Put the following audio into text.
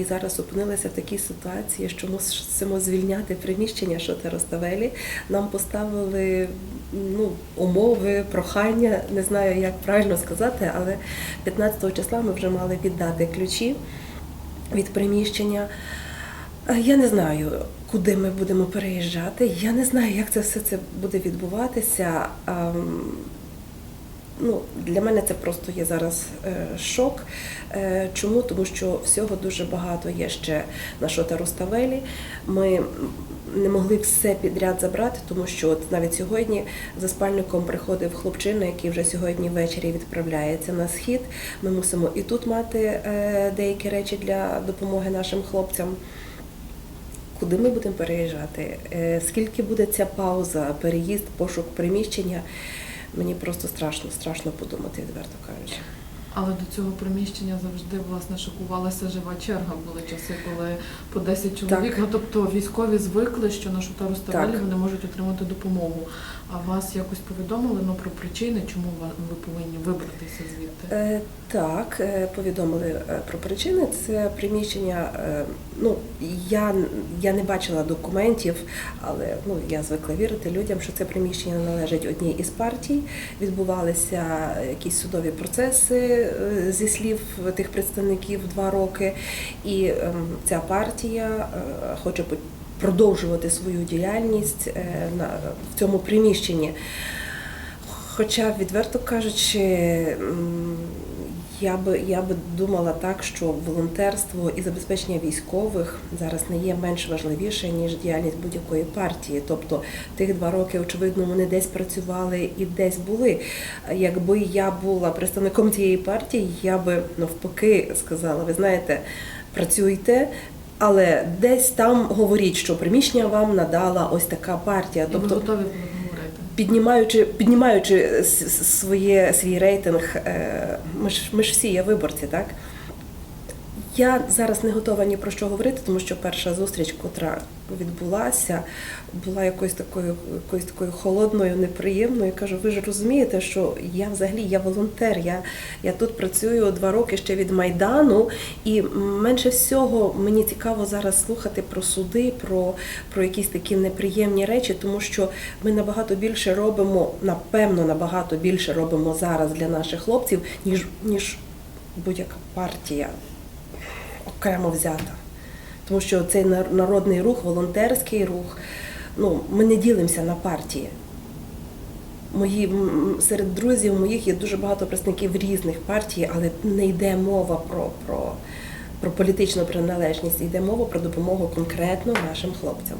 і зараз опинилися в такій ситуації, що мусимо звільняти приміщення Шотероставелі. Нам поставили ну, умови, прохання, не знаю, як правильно сказати, але 15 числа ми вже мали віддати ключі від приміщення. Я не знаю, куди ми будемо переїжджати. Я не знаю, як це все це буде відбуватися. Ну, для мене це просто є зараз е, шок. Е, чому? Тому що всього дуже багато є ще на Шота Руставелі. Ми не могли все підряд забрати, тому що от навіть сьогодні за спальником приходив хлопчина, який вже сьогодні ввечері відправляється на схід. Ми мусимо і тут мати е, деякі речі для допомоги нашим хлопцям. Куди ми будемо переїжджати? Скільки буде ця пауза, переїзд, пошук приміщення? Мені просто страшно, страшно подумати, відверто кажучи. Але до цього приміщення завжди власне шокувалася жива черга. Були часи, коли по 10 чоловік. Ну тобто військові звикли, що на Шутару Ставелі вони можуть отримати допомогу. А вас якось повідомили ну, про причини, чому ви повинні вибратися звідти? Е, Так, е, повідомили е, про причини. Це приміщення. е, Ну я, я не бачила документів, але ну я звикла вірити людям, що це приміщення належить одній із партій. Відбувалися якісь судові процеси е, зі слів тих представників два роки, і ем, ця партія е, хоче продовжувати свою діяльність е, в цьому приміщенні. Хоча, відверто кажучи, я би я би думала так, що волонтерство і забезпечення військових зараз не є менш важливіше ніж діяльність будь-якої партії. Тобто тих два роки, очевидно, вони десь працювали і десь були. Якби я була представником цієї партії, я би навпаки сказала: ви знаєте, працюйте. Але десь там говоріть, що приміщення вам надала ось така партія. Тобто готові? Піднімаючи, піднімаючи своє, свій рейтинг, е, ми ж, ми ж всі є виборці, так? Я зараз не готова ні про що говорити, тому що перша зустріч, котра відбулася, була якоюсь такою, якоюсь такою холодною, неприємною. Я кажу, ви ж розумієте, що я взагалі я волонтер. Я, я тут працюю два роки ще від Майдану, і менше всього мені цікаво зараз слухати про суди, про, про якісь такі неприємні речі, тому що ми набагато більше робимо, напевно, набагато більше робимо зараз для наших хлопців, ніж, ніж будь-яка партія окремо взята. Тому що цей народний рух, волонтерський рух, ну, ми не ділимося на партії. Мої, серед друзів моїх є дуже багато представників різних партій, але не йде мова про, про, про політичну приналежність, йде мова про допомогу конкретно нашим хлопцям.